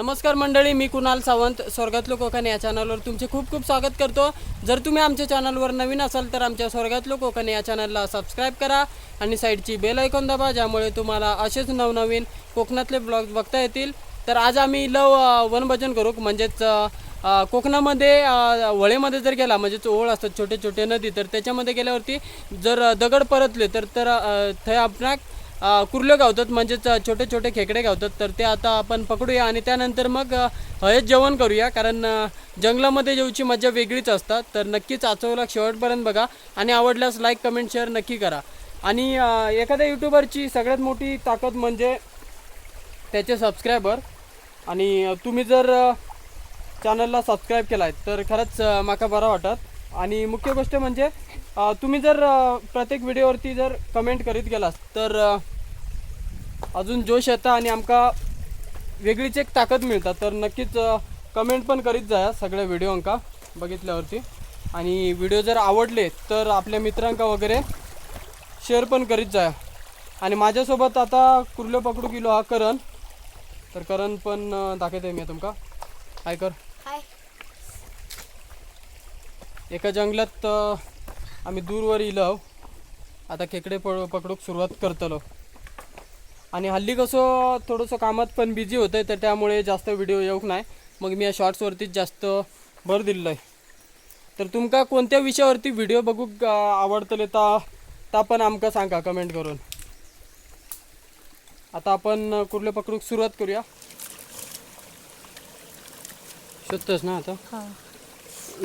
नमस्कार मंडळी मी कुणाल सावंत स्वर्गातलो कोकण या चॅनलवर तुमचे खूप खूप स्वागत करतो. जर तुम्ही आमच्या चॅनलवर नवीन असाल तर आमच्या स्वर्गातलो कोकण या चॅनलला सबस्क्राईब करा आणि साईडची बेल ऐकून दाबा ज्यामुळे तुम्हाला असेच नवनवीन कोकणातले ब्लॉग बघता येतील. तर आज आम्ही लव अ, वनभोजन करू. म्हणजेच कोकणामध्ये वळेमध्ये जर गेला म्हणजेच ओळ असतात छोटे छोटे नदी तर त्याच्यामध्ये गेल्यावरती जर दगड परतले तर तर थंय आपणाक अ, गावतात म्हणजेच छोटे छोटे खेकडे गावतात. तर ते आता आपण पकडूया आणि त्यानंतर मग अ, हळद जेवण करूया. कारण जंगलामध्ये जेवची मजा वेगळीच असतात. तर नक्कीच आचवला शेवटपर्यंत बघा. आणि आवडल्यास लाईक कमेंट शेअर नक्की करा. आणि एखाद्या यूट्यूबरची सगळ्यात मोठी ताकद म्हणजे त्याचे सबस्क्रायबर आणि तुम्ही जर चॅनलला सबस्क्राईब केला आहे तर खरंच माका बरं वाटत. आणि मुख्य गोष्ट म्हणजे तुम्ही जर प्रत्येक व्हिडिओवरती जर कमेंट करीत गेलात तर अजून जोश येता आणि आमका वेगळीच एक ताकद मिळतात तर नक्कीच कमेंट पण करीत जा सगळ्या व्हिडिओंका बघितल्यावरती. आणि व्हिडिओ जर आवडले तर आपल्या मित्रांका वगैरे शेअर पण करीत जा आणि माझ्यासोबत आता कुर्ले पकडू किलो हा करण. तर करण पण दाखवते मी तुमका. काय कर. हाय एका जंगलात आम्ही दूरवर इलो आता खेकडे प पकडूक सुरुवात करतलो. आणि हल्ली कसं थोडंसं कामात पण बिझी होतं तर त्यामुळे जास्त व्हिडिओ येऊक नाही. मग मी या शॉर्ट्सवरतीच जास्त भर दिलेलो आहे तर तुमका कोणत्या विषयावरती व्हिडिओ बघूक आवडतले ता ता पण आमका सांगा कमेंट करून. आता आपण कुर्ले पकडूक सुरुवात करूया? शोधतोस ना आता?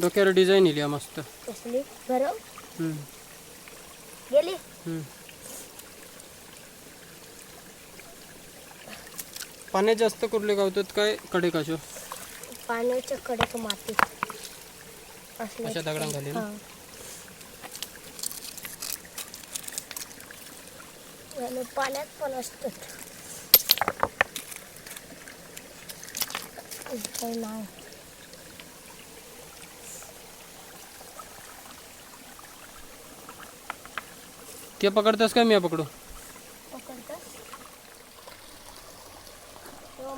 डोक्यावर डिझाईन येईल मस्त. गेली. पाण्यात जास्त कुर्ले गावतात? काय कडे कशो पाण्याच्या कडक माती. अशा दगडांखाली ना? आणि पाण्यात पण असतात. काही नाही. ते पकडतोस काय मी पकडू? पकडतात हो,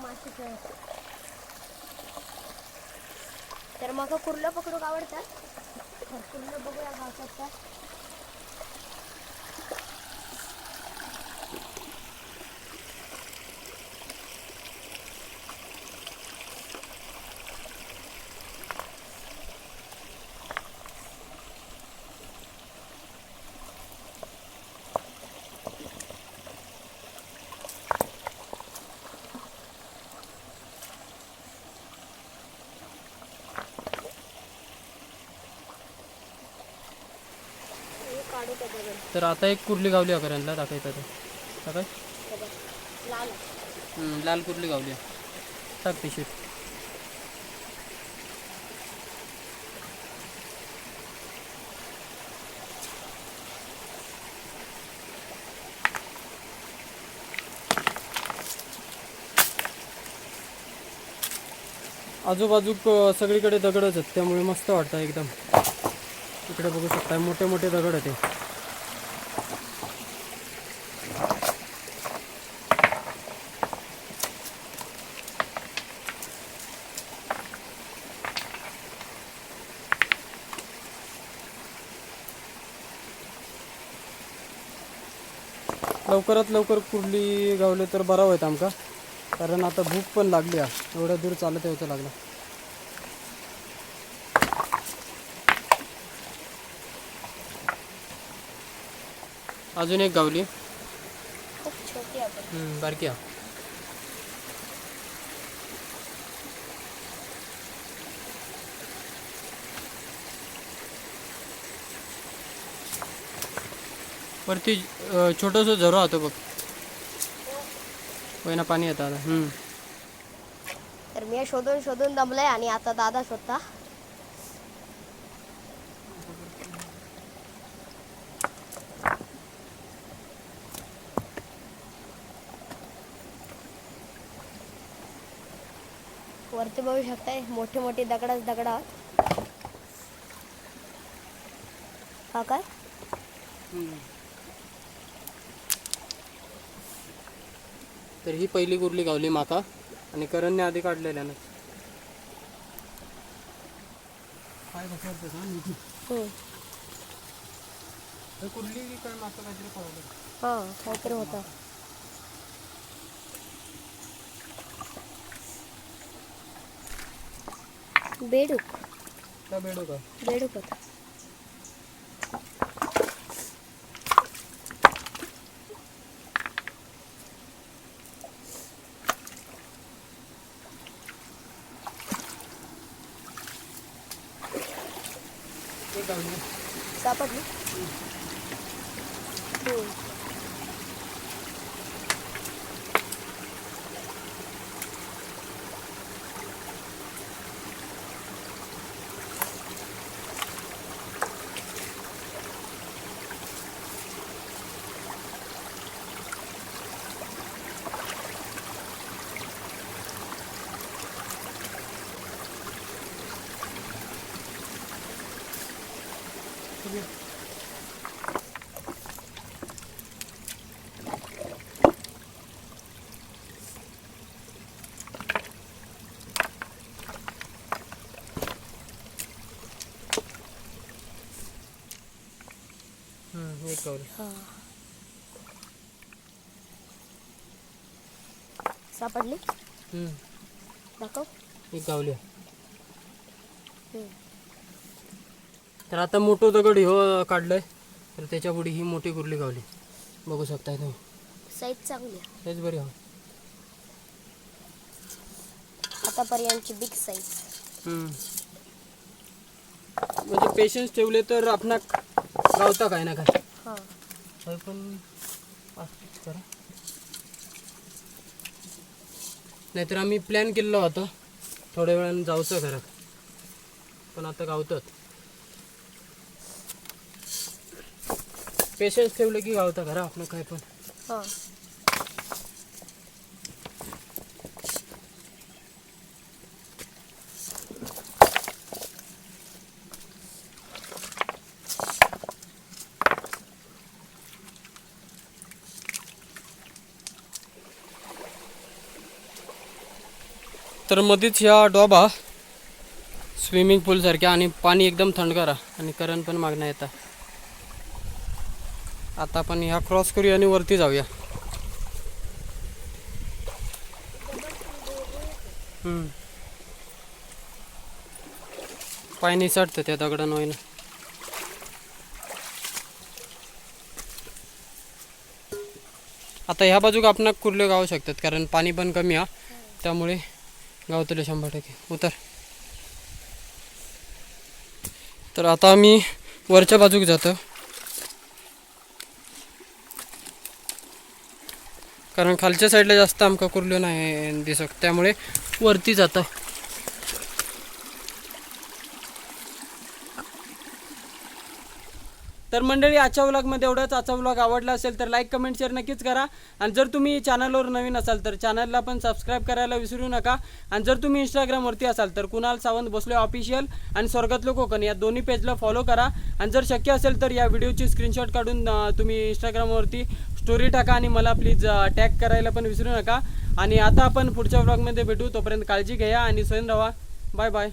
तर मग कुर्लं पकडूक आवडतात कुर्ल कुर्लं बघूया गावतात का हे काढू त्या दगड तर आता एक कुर्ली गावली अकरांना टाकायचं ते. टाकाय लाल लाल कुर्ली गावली टाक पिशवीत आजूबाजूक सगळीकडे दगडच आहेत त्यामुळे मस्त वाटतं एकदम. इकडे बघू शकता मोठे मोठे दगड आहेत लवकरात लवकर कुर्ली गावले तर बरा होत आमका. कारण आता भूक पण लागली हा एवढ्या दूर चालत यायचं लागलं. अजून एक गावली. बारकी हा वरती छोटंसं झरो होतं बघ. पहिना पाणी येतं आता. हम्म. तर मी शोधून शोधून दमलंय आणि आता दादा शोधता. वरती बघू शकताय मोठे मोठे दगडच दगड आहोत. हा काय? तर ही पहिली कुर्ली गावली माका आणि करणने आधी काढलेल्या ना काय काहीतरी हा काहीतरी होता. बेडूक. त्या बेडू का बेडूक होता. सापडली हम्म. हम्म, एक गावली हा सापडली हम्म, दाखव एक गावली हम्म. तर आता मोठं दगड हो काढलंय. तर त्याच्या पुढे ही मोठी कुर्ली गावली. बघू शकताय तुम्ही. साईज चांगली. तेच बरी हो आतापर्यंतची बिग साईज. म्हणजे पेशन्स ठेवले तर आपणा गावता काय ना काय हा. पण करा. नाहीतर आम्ही प्लॅन केलेला होता. थोड्या वेळानं जाऊचं घरात. पण आता गावतात. पेशन्स ठेवले की गावता घरा आपण काय पण. हा. तर मध्येच ह्या डॉबा स्विमिंग पूलसारख्या आणि पाणी एकदम थंडगार आणि करंट पण मागणं येतं आता आपण ह्या क्रॉस करूया आणि वरती जाऊया. हम्म. पाय त्या त्या होईन. आता ह्या बाजूक आपण कुर्ले गावू शकतात कारण पाणी पण कमी आहे त्यामुळे गावतले शंभर टक्के. उतर. तर आता आम्ही वरच्या बाजूक जातो. कारण खालच्या साईडला जास्त आमका कुर्ल्यो नाही दिसत त्यामुळे वरती जातं तर मंडळी आजच्या व्लॉगमध्ये एवढंच. आजचा व्लॉग आवडला असेल तर लाईक कमेंट शेअर नक्कीच करा. आणि जर तुम्ही चॅनलवर नवीन असाल तर चॅनलला पण सबस्क्राईब करायला विसरू नका. आणि जर तुम्ही इंस्टाग्रामवरती असाल तर कुणाल सावंत भोसले ऑफिशियल आणि स्वर्गातलो कोकण या दोन्ही पेजला फॉलो करा. आणि जर शक्य असेल तर या व्हिडिओची स्क्रीनशॉट काढून तुम्ही इंस्टाग्रामवरती स्टोरी टाका आणि मला प्लीज टॅग करायला पण विसरू नका. आणि आता आपण पुढच्या ब्लॉगमध्ये भेटू. तोपर्यंत काळजी घ्या आणि स्वयं राहा. Bye bye